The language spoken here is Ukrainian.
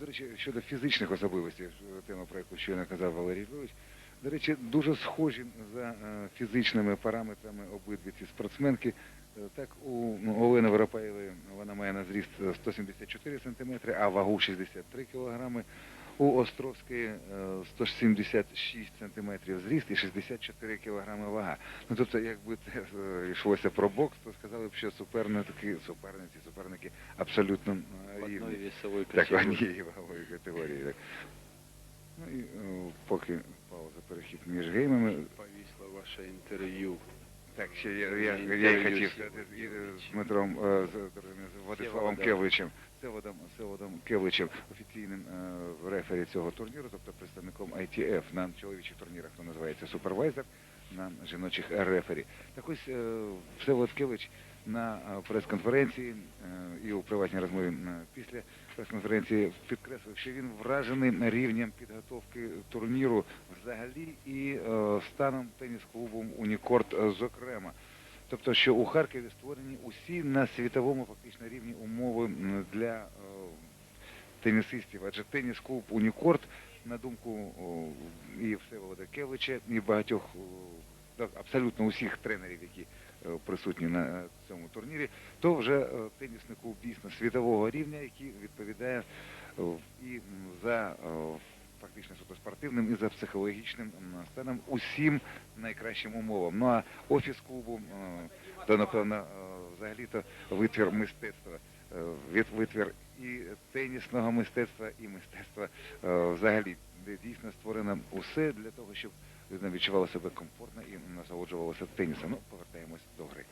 до речі, щодо фізичних особливостей, е, тема, про яку щойно казав Валерій Львович, до речі, дуже схожі за е, фізичними параметрами обидві ці спортсменки. Е, Так, у ну, Олени Воропаєвої вона має на зріст е, 174 см, а вагу 63 кг. У Островської е, 176 см зріст і 64 кг вага. Ну, тобто, якби це е, йшлося про бокс, то сказали б, що суперники, суперниці, суперники абсолютно е, рівні. Так, в одній ваговій категорії. Так. Ну і е, поки пауза перехід між геймами. Повисло ваше интервью. Так, ще я, я, я, Інтерв'ю хотів з сказати з, з Дмитром е, з, Владиславом Всеволодом. Кевличем, Всеволодом, Всеволодом Кевличем, офіційним е, рефері цього турніру, тобто представником ITF на чоловічих турнірах, то називається супервайзер, на жіночих рефері. Так ось е, Всеволод Кевич на е, прес-конференції е, і у приватній розмові е, після прес-конференції підкреслив, що він вражений рівнем підготовки турніру взагалі і е, станом теніс-клубу Унікорт е, зокрема. Тобто, що у Харкові створені усі на світовому фактично рівні умови для е, тенісистів, адже теніс-клуб Унікорт, на думку і Всеволода Кевича, і багатьох абсолютно усіх тренерів, які е, присутні на е, цьому турнірі, то вже е, тенісний клуб дійсно світового рівня, який відповідає е, і за фактично суто спортивним і за психологічним станом усім найкращим умовам. Ну а офіс клубу, е, то напевно е, взагалі-то витвір мистецтва, е, витвір і тенісного мистецтва, і мистецтва взагалі, дійсно створено усе для того, щоб людина відчувала себе комфортно і насолоджувалася тенісом. Ну, повертаємось до гри.